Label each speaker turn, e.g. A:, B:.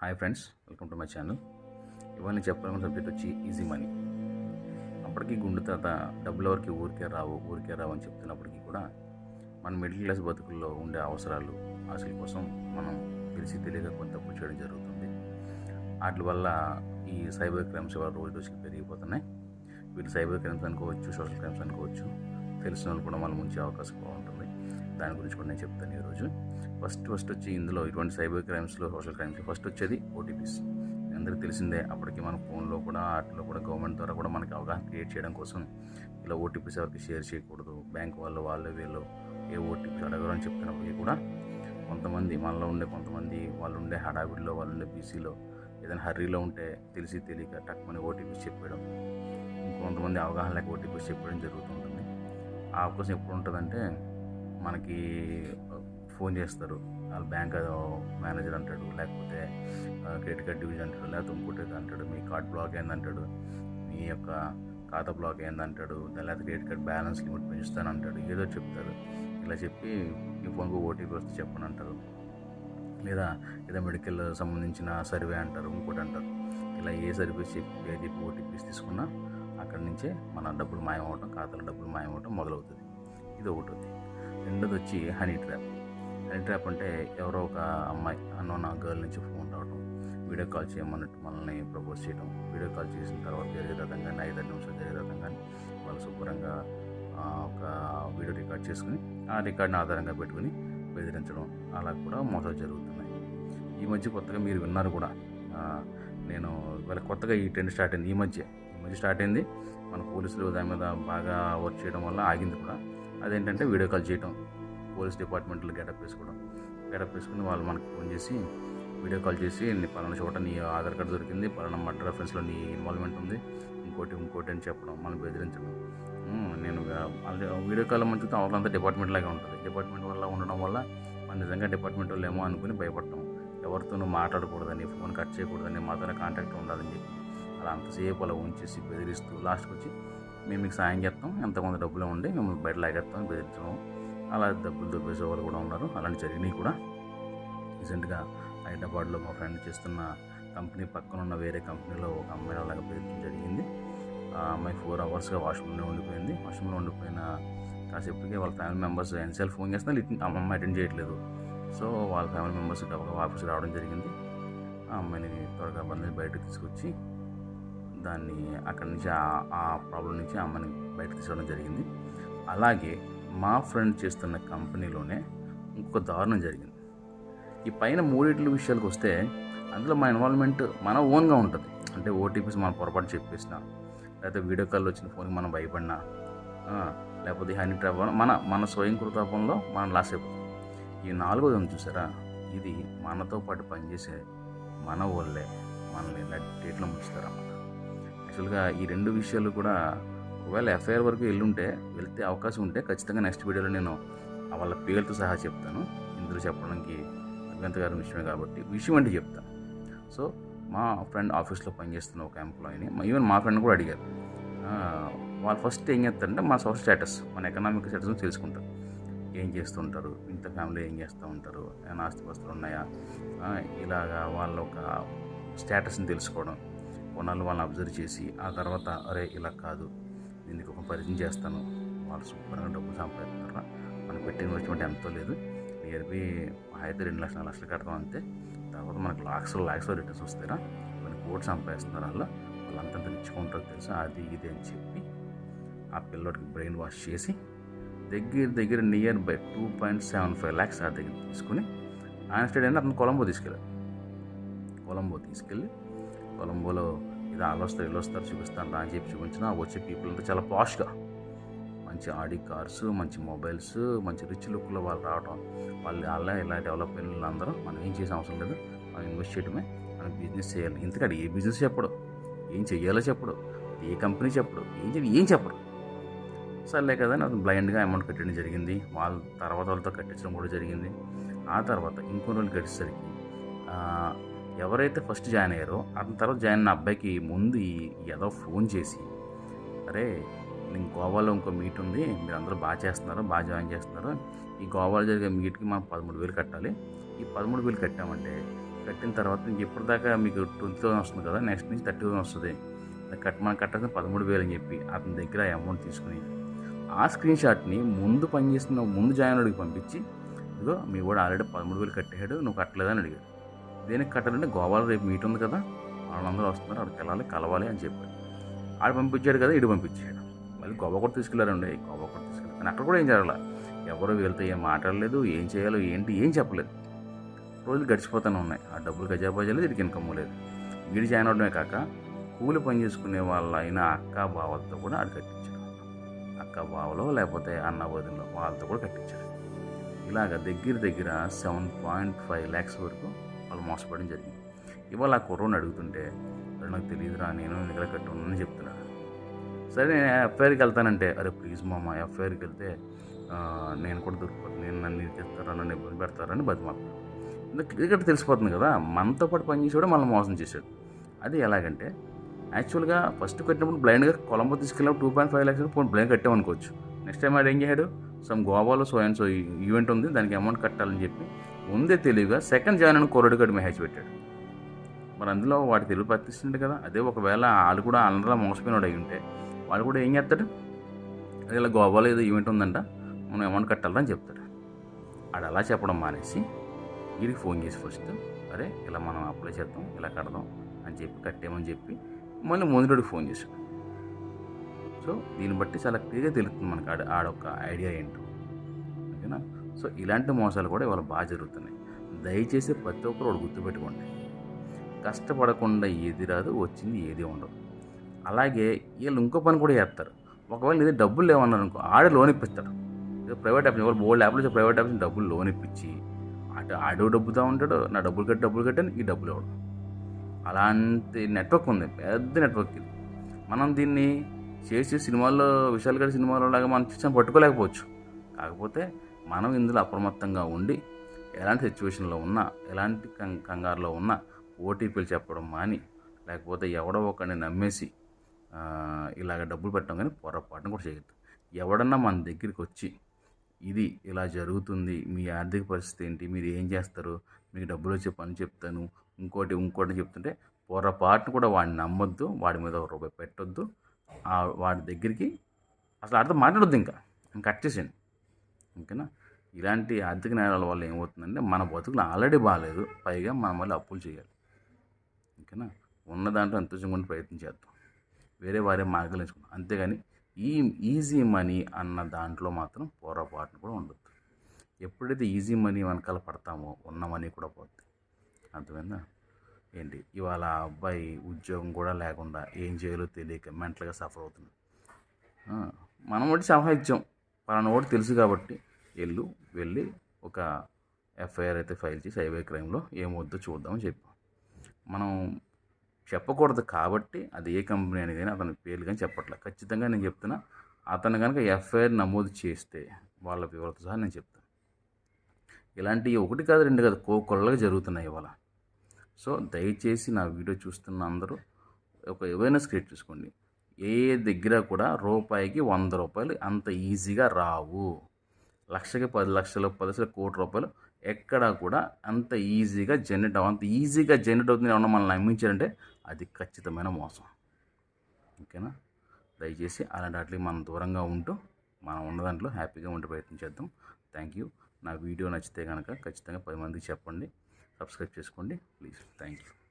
A: Hi friends welcome to my channel. ఇవాళ నేను చెప్పాలన్న సబ్జెక్ట్ వచ్చి ఈజీ మనీ. అప్పటికీ గుండు తాత డబ్బులు ఎవరికి ఊరికే రావు ఊరికే రావు అని చెప్తున్నప్పటికీ కూడా మన మిడిల్ క్లాస్ బతుకుల్లో ఉండే అవసరాలు ఆశల కోసం మనం తెలిసి తెలియక కొంత తప్పు చేయడం జరుగుతుంది. వాటి వల్ల ఈ సైబర్ క్రైమ్స్ వల్ల రోజు రోజుకి పెరిగిపోతున్నాయి. వీళ్ళు సైబర్ క్రైమ్స్ అనుకోవచ్చు సోషల్ క్రైమ్స్ అనుకోవచ్చు తెలిసిన వాళ్ళు కూడా మనం ఉంచే అవకాశం బాగుంటుంది. దాని గురించి కూడా నేను చెప్తాను ఈరోజు ఫస్ట్ ఫస్ట్ వచ్చి ఇందులో ఇటువంటి సైబర్ క్రైమ్స్లో సోషల్ క్రైమ్స్లో ఫస్ట్ వచ్చేది ఓటీపీస్ అందరికీ తెలిసిందే అప్పటికి మన ఫోన్లో కూడా వాటిలో కూడా గవర్నమెంట్ ద్వారా కూడా మనకి అవగాహన క్రియేట్ చేయడం కోసం ఇలా ఓటీపీస్ ఎవరికి షేర్ చేయకూడదు బ్యాంక్ వాళ్ళు వాళ్ళు వీళ్ళు ఏ ఓటీపీస్ అడగరు అని చెప్తున్నప్పటికీ కూడా కొంతమంది మనలో ఉండే కొంతమంది వాళ్ళు ఉండే హడావిడిలో వాళ్ళు ఉండే బీసీలో ఏదైనా హర్రీలో ఉంటే తెలిసి తెలియక టక్మని ఓటీపీస్ చెప్పడం ఇంకొంతమంది అవగాహన లేక ఓటీపీస్ చెప్పడం జరుగుతుంటుంది. ఆ అవకాశం ఎప్పుడు ఉంటుందంటే మనకి ఫోన్ చేస్తారు. వాళ్ళ బ్యాంక్ మేనేజర్ అంటాడు లేకపోతే క్రెడిట్ కార్డ్ డివిజన్ అంటాడు లేకపోతే ఇంకోటి అంటాడు మీ కార్డ్ బ్లాక్ అయింది అంటాడు మీ యొక్క ఖాతా బ్లాక్ అయింది అంటాడు లేకపోతే క్రెడిట్ కార్డ్ బ్యాలెన్స్ లిమిట్ పెంచుతాను అంటాడు ఏదో చెప్తారు. ఇలా చెప్పి మీ ఫోన్కు ఓటీపీ వస్తే చెప్పను అంటారు. లేదా ఏదో మెడికల్ సంబంధించిన సర్వే అంటారు ఇంకోటి అంటారు. ఇలా ఏ సర్వీస్ చెప్పి ఏ చెప్పి ఓటీపీస్ తీసుకున్నా అక్కడి నుంచే మన డబ్బులు మాయమవటం ఖాతాలో డబ్బులు మాయమవటం మొదలవుతుంది. ఇది ఒకటి రెండోది వచ్చి హనీ ట్రాప్ హనీ ట్రాప్ అంటే ఎవరో ఒక అమ్మాయి అన్నోన్న గర్ల్ నుంచి ఫోన్ రావడం వీడియో కాల్ చేయమన్నట్టు మనల్ని ప్రపోజ్ చేయడం వీడియో కాల్ చేసిన తర్వాత జరిగే రకంగా ఐదు నిమిషాలు జరిగే రకంగా వాళ్ళు శుభ్రంగా ఒక వీడియో రికార్డ్ చేసుకుని ఆ రికార్డ్ని ఆధారంగా పెట్టుకుని బెదిరించడం అలా కూడా మోసాలు జరుగుతున్నాయి. ఈ మధ్య కొత్తగా మీరు విన్నారు కూడా నేను ఇవాళ కొత్తగా ఈ ట్రెండ్ స్టార్ట్ అయింది. ఈ మధ్య ఈ మధ్య స్టార్ట్ అయింది. మన పోలీసులు దాని మీద బాగా వర్క్ చేయడం వల్ల ఆగింది కూడా. అదేంటంటే వీడియో కాల్ చేయటం పోలీస్ డిపార్ట్మెంట్లో గెటప్ వేసుకోవడం. గెటప్ వేసుకుని వాళ్ళు మనకు ఫోన్ చేసి వీడియో కాల్ చేసి నీ పలానా చోట నీ ఆధార్ కార్డు దొరికింది పలానా మర్డర్ రెఫరెన్స్లో నీ ఇన్వాల్వ్మెంట్ ఉంది ఇంకోటి ఇంకోటి అని చెప్పడం మనం బెదిరించడం. నేను వీడియో కాల్ మంచిది అవతలంతా డిపార్ట్మెంట్ లాగే ఉంటుంది. డిపార్ట్మెంట్ వల్ల ఉండడం వల్ల మనం నిజంగా డిపార్ట్మెంట్ వాళ్ళు ఏమో అనుకుని భయపడటం ఎవరితోనూ మాట్లాడకూడదని ఫోన్ కట్ చేయకూడదని మాతోనే కాంటాక్ట్ ఉండాలని చెప్పి అలా అంతసేపు అలా ఉంచేసి బెదిరిస్తూ లాస్ట్కి వచ్చి మేము మీకు సాయం చేస్తాం. ఎంతమంది డబ్బులు ఉండి మిమ్మల్ని బయట లాగేస్తాం బెదిరించడం అలా డబ్బులు దొబ్బేసే వాళ్ళు కూడా ఉన్నారు. అలాంటి జరిగినాయి కూడా రీసెంట్గా హైదరాబాద్లో మా ఫ్రెండ్ చేస్తున్న కంపెనీ పక్కన ఉన్న వేరే కంపెనీలో ఒక అమ్మాయి అలాగే బెదిరించడం జరిగింది. ఆ అమ్మాయి ఫోర్ అవర్స్గా వాష్రూమ్లో ఉండిపోయింది. వాష్రూమ్లో ఉండిపోయిన కాసేపటికి వాళ్ళ ఫ్యామిలీ మెంబర్స్ ఎన్సెల్ ఫోన్ చేస్తున్నా లిట్- ఆ అమ్మాయి అటెండ్ చేయట్లేదు. సో వాళ్ళ ఫ్యామిలీ మెంబర్స్ ఆఫీస్కి రావడం జరిగింది. ఆ అమ్మాయిని త్వరగా బంధువులు బయటకు తీసుకొచ్చి దాన్ని అక్కడి నుంచి ఆ- ఆ ప్రాబ్లం నుంచి ఆ బయట బయటకు తీసుకోవడం జరిగింది. అలాగే మా ఫ్రెండ్ చేస్తున్న కంపెనీలోనే ఇంకొక దారుణం జరిగింది. ఈ పైన మూడిట్ల విషయాలకు వస్తే అందులో మా ఇన్వాల్వ్మెంట్ మన ఓన్గా ఉంటుంది. అంటే ఓటీపీస్ మనం పొరపాటు చెప్పేసిన లేకపోతే వీడియో కాల్ వచ్చిన ఫోన్కి మనం భయపడినా లేకపోతే హనీ ట్రాప్ మన మన స్వయం కృతాపంలో మనం లాస్ అయిపోతుంది ఈ నాలుగోది ఉంది చూసారా? ఇది మనతో పాటు పనిచేసే మన వాళ్ళే. మనల్ని ఇలా డేట్లో ముంచుతారన్నమాట. యాక్చువల్గా ఈ రెండు విషయాలు కూడా ఒకవేళ ఎఫ్ఐఆర్ వరకు వెళ్ళుంటే వెళ్తే అవకాశం ఉంటే ఖచ్చితంగా నెక్స్ట్ వీడియోలో నేను వాళ్ళ పేర్లతో సహా చెప్తాను. ఇందులో చెప్పడానికి అభ్యంతరకరం విషయమే కాబట్టి విషయం అంటే చెప్తాను సో మా ఫ్రెండ్ ఆఫీస్లో పనిచేస్తున్న ఒక ఎంప్లాయీని ఈవెన్ మా ఫ్రెండ్ కూడా అడిగారు. వాళ్ళు ఫస్ట్ ఏం చేస్తారంటే మా సోషల్ స్టేటస్ మన ఎకనామిక్ స్టేటస్ తెలుసుకుంటారు. ఏం చేస్తుంటారు ఇంత ఫ్యామిలీ ఏం చేస్తూ ఉంటారు? ఏమైనా ఆస్తిపాస్తులు ఉన్నాయా? ఇలాగా వాళ్ళ ఒక స్టేటస్ని తెలుసుకోవడం. కొన్నాళ్ళు వాళ్ళని అబ్జర్వ్ చేసి ఆ తర్వాత అరే ఇలా కాదు. దీనికి ఒక పరిచయం చేస్తాను. వాళ్ళు సూపర్గా డబ్బులు సంపాదిస్తారా మనం పెట్టిన ఇన్వెస్ట్మెంట్ ఎంతో లేదు. నియర్ బి అయితే రెండు లక్షల నాలుగు లక్షలు కడతాం అంతే. తర్వాత మనకు లాక్స్ లాక్స్లో రిటర్న్స్ వస్తారా మనకి కోటి సంపాదిస్తున్నారు అలా వాళ్ళంతా ఇచ్చుకుంటారు తెలుసా? అది ఇది అని చెప్పి ఆ పిల్లోడికి బ్రెయిన్ వాష్ చేసి దగ్గర దగ్గర near by two point seven five lakhs ఆ దగ్గర తీసుకుని ఆయన స్టేట్ అంటే అతను కొలంబో తీసుకెళ్ళాడు. కొలంబో తీసుకెళ్ళి కొలంబోలో ఇది వాళ్ళు వస్తారు వీళ్ళు వస్తారు చూపిస్తాను రా అని చెప్పి చూపించిన వచ్చే పీపుల్ అంతా చాలా పాష్గా మంచి ఆడి కార్స్ మంచి మొబైల్స్ మంచి రిచ్ లుక్లో వాళ్ళు రావడం వాళ్ళు అలా ఇలా డెవలప్ అయిన వాళ్ళందరూ మనం ఏం చేసే అవసరం లేదు. మనం ఇన్వెస్ట్ చేయడమే మనం బిజినెస్ చేయాలి. ఇంతకాడు ఏ బిజినెస్ చెప్పడు ఏం చెయ్యాలో చెప్పడు ఏ కంపెనీ చెప్పడు ఏం చెప్పి ఏం చెప్పడు సర్లే కదా నాకు అతను బ్లైండ్గా అమౌంట్ కట్టడం జరిగింది. వాళ్ళ తర్వాత వాళ్ళతో కట్టించడం కూడా జరిగింది. ఆ తర్వాత ఇంకొన్ని రోజులు గడిచేసరికి ఎవరైతే ఫస్ట్ జాయిన్ అయ్యారో అతని తర్వాత జాయిన్ అయిన అబ్బాయికి ముందు ఏదో ఫోన్ చేసి అరే నేను గోవాలో ఇంకో మీట్ ఉంది మీరు అందరూ బాగా చేస్తున్నారు బాగా జాయిన్ చేస్తున్నారు. ఈ గోవాలో జరిగే మీట్కి మనం పదమూడు వేలు కట్టాలి. ఈ పదమూడు వేలు కట్టామంటే కట్టిన తర్వాత ఇంక ఇప్పటిదాకా మీకు ట్వంటీ థౌసండ్ వస్తుంది కదా నెక్స్ట్ నుంచి థర్టీ థౌసండ్ వస్తుంది. కట్ మనం కట్టాల్సిన పదమూడు వేలు అని చెప్పి అతని దగ్గర ఆ అమౌంట్ తీసుకుని ఆ స్క్రీన్ షాట్ని ముందు పనిచేస్తున్న ముందు జాయిన్ అడిగి పంపించి ఇదిగో మీ కూడా ఆల్రెడీ పదమూడు వేలు కట్టేశాడు నువ్వు కట్టలేదని అడిగాడు. దేనికి కట్టాలంటే గోవాలో రేపు మీట్ ఉంది కదా వాళ్ళందరూ వస్తున్నారు అక్కడికి వెళ్ళాలి కలవాలి అని చెప్పాడు ఆడు పంపించాడు కదా ఇటు పంపించాడు. మళ్ళీ గోవా కూడా తీసుకెళ్ళారండి గోవా కూడా తీసుకెళ్ళారు కానీ అక్కడ కూడా ఏం జరగల. ఎవరు వెళ్తే ఏం మాట్లాడలేదు ఏం చేయాలో ఏంటి ఏం చెప్పలేదు. రోజులు గడిచిపోతూనే ఉన్నాయి. ఆ డబ్బులు గజాబాజాలు వీడికి ఇన్కమ్ లేదు. వీడి జాయిన్ అవడమే కాక కూలి పని చేసుకునే వాళ్ళ అయిన అక్క బావలతో కూడా ఆడు కట్టించాడు. అక్క బావలో లేకపోతే అన్న వదిలో వాళ్ళతో కూడా కట్టించాడు. ఇలాగ దగ్గర దగ్గర సెవెన్ పాయింట్ ఫైవ్ ల్యాక్స్ వరకు వాళ్ళు మోసపడడం జరిగింది. ఇవాళ ఆ కుర్రోని అడుగుతుంటే నాకు తెలియదురా నేను నిగల కట్టున్నానని చెప్తున్నాడు సరే నేను ఎఫ్ఐఆర్కి వెళ్తానంటే అరే ప్లీజ్ మామ ఎఫ్ఐఆర్కి వెళ్తే నేను కూడా దొరికిపోతాను నేను నన్ను ఇరికిస్తారా నన్ను ఇబ్బంది పెడతారని బతిమాలు క్రికెట్ తెలిసిపోతుంది కదా మనతో పాటు పనిచేసేవాడు మనల్ని మోసం చేశాడు. అది ఎలాగంటే యాక్చువల్గా ఫస్ట్ కట్టినప్పుడు బ్లైండ్గా కొలంబో తీసుకెళ్ళినప్పుడు టూ పాయింట్ ఫైవ్ ల్యాక్స్ పోనీ బ్లైండ్ కట్టామనుకోవచ్చు. నెక్స్ట్ టైం ఆడు ఏం చేశాడు? సమ్ గోవాలో సో అండ్ సో ఈవెంట్ ఉంది దానికి అమౌంట్ కట్టాలని చెప్పి ముందే తెలివిగా సెకండ్ జాయిన్ అని కొరడు గడి మెసేజ్ పెట్టాడు. మరి అందులో వాడి తెలుగు ప్రతిస్తుండే కదా అదే ఒకవేళ వాళ్ళు కూడా అందరూ మోసపోయినాడు అయి ఉంటే వాడు కూడా ఏం చేస్తాడు? ఇలా గోవాలో ఏదో ఈవెంట్ ఉందంట మనం అమౌంట్ కట్టాలని చెప్తాడు. ఆడు అలా చెప్పడం మానేసి వీడికి ఫోన్ చేసి ఫస్ట్ అరే ఇలా మనం అప్లై చేద్దాం ఇలా కడదాం అని చెప్పి కట్టేమని చెప్పి మళ్ళీ ముందుడికి ఫోన్ చేశాడు. సో దీన్ని బట్టి చాలా క్లియర్గా తెలుస్తుంది మనకు ఆడ ఆడొక్క ఐడియా ఏంటో. సో ఇలాంటి మోసాలు కూడా ఇవాళ బాగా జరుగుతున్నాయి. దయచేసి ప్రతి ఒక్కరు ఒకటి గుర్తుపెట్టుకోండి. కష్టపడకుండా ఏది రాదు వచ్చింది ఏది ఉండదు. అలాగే వీళ్ళు ఇంకో పని కూడా చేస్తారు. ఒకవేళ ఇది డబ్బులు లేవన్నారు అనుకో ఆడే లోన్ ఇప్పిస్తాడు ప్రైవేట్ యాప్ ఎవరు బోల్డ్ యాప్లో ప్రైవేట్ యాప్ డబ్బులు లోన్ ఇప్పించి అటు ఆడో డబ్బుతో ఉంటాడు నా డబ్బులు కట్టి డబ్బులు కట్టాను ఈ డబ్బులు ఇవ్వడం అలాంటి నెట్వర్క్ ఉంది పెద్ద నెట్వర్క్ ఇది. మనం దీన్ని చేసి సినిమాల్లో విశాల్ గారి సినిమాలో లాగా మనం చూసాం పట్టుకోలేకపోవచ్చు. కాకపోతే మనం ఇందులో అప్రమత్తంగా ఉండి ఎలాంటి సిచ్యువేషన్లో ఉన్నా ఎలాంటి కం- కంగారులో ఉన్నా ఓటీపీలు చెప్పడం మాని లేకపోతే ఎవడో ఒకరిని నమ్మేసి ఇలాగ డబ్బులు పెట్టడం కానీ పొరపాటును కూడా చేయొద్దు. ఎవడన్నా మన దగ్గరికి వచ్చి ఇది ఇలా జరుగుతుంది మీ ఆర్థిక పరిస్థితి ఏంటి మీరు ఏం చేస్తారు మీకు డబ్బులు వచ్చే పని చెప్తాను ఇంకోటి ఇంకోటి చెప్తుంటే పొరపాటును కూడా వాడిని నమ్మొద్దు వాడి మీద ఒక రూపాయి పెట్టొద్దు వాడి దగ్గరికి అసలు అర్థం మాట్లాడొద్దు ఇంకా ఇంకా. కట్ చేసేయండి. ఓకేనా? ఇలాంటి ఆర్థిక నేరాల వల్ల ఏమవుతుందంటే మన బతుకులు ఆల్రెడీ బాగాలేదు. పైగా మనం మళ్ళీ అప్పులు చేయాలి. ఓకేనా? ఉన్న దాంట్లో ఎంతో ప్రయత్నం చేద్దాం. వేరే వారే మార్గాలు ఎంచుకుందాం. అంతేగాని ఈ ఈజీ మనీ అన్న దాంట్లో మాత్రం పొరపాటును కూడా ఉండొద్దు. ఎప్పుడైతే ఈజీ మనీ వెనకాల పడతామో ఉన్న మనీ కూడా పోద్ది. అర్థమైందా? ఏంటి? ఇవాళ అబ్బాయి ఉద్యోగం కూడా లేకుండా ఏం చేయాలో తెలియక మెంటల్గా సఫర్ అవుతుంది మనం ఒకటి సలహా ఇచ్చాం. పలానా ఒకటి తెలుసు కాబట్టి వెళ్ళు వెళ్ళి ఒక ఎఫ్ఐఆర్ అయితే ఫైల్ చేసి సైబర్ క్రైమ్లో ఏమొద్దో చూద్దామని చెప్పాం. మనం చెప్పకూడదు కాబట్టి అది ఏ కంపెనీ అని కానీ అతని పేర్లు కానీ చెప్పట్లేదు. ఖచ్చితంగా నేను చెప్తున్నా అతను కనుక ఎఫ్ఐఆర్ నమోదు చేస్తే వాళ్ళ వివరాలతో సహా నేను చెప్తాను. ఇలాంటివి ఒకటి కాదు రెండు కాదు కోకొల్లగా జరుగుతున్నాయి ఇవాళ. సో దయచేసి నా వీడియో చూస్తున్న అందరూ ఒక అవేర్నెస్ క్రియేట్ చేసుకోండి. ఏ దగ్గర కూడా రూపాయికి వంద రూపాయలు అంత ఈజీగా రావు. లక్షకి పది లక్షలు పది లక్షల కోటి రూపాయలు ఎక్కడా కూడా అంత ఈజీగా జనరేట్ అవ్వ అంత ఈజీగా జనరేట్ అవుతుంది ఏమన్నా మనల్ని నమ్మించారంటే అది ఖచ్చితమైన మోసం. ఓకేనా? దయచేసి అలాంటి వాటికి మనం దూరంగా ఉంటూ మనం ఉన్న దాంట్లో హ్యాపీగా ఉండే ప్రయత్నం చేద్దాం. Thank you. నా వీడియో నచ్చితే కనుక ఖచ్చితంగా పది మందికి చెప్పండి. సబ్స్క్రైబ్ చేసుకోండి. ప్లీజ్. Thank you.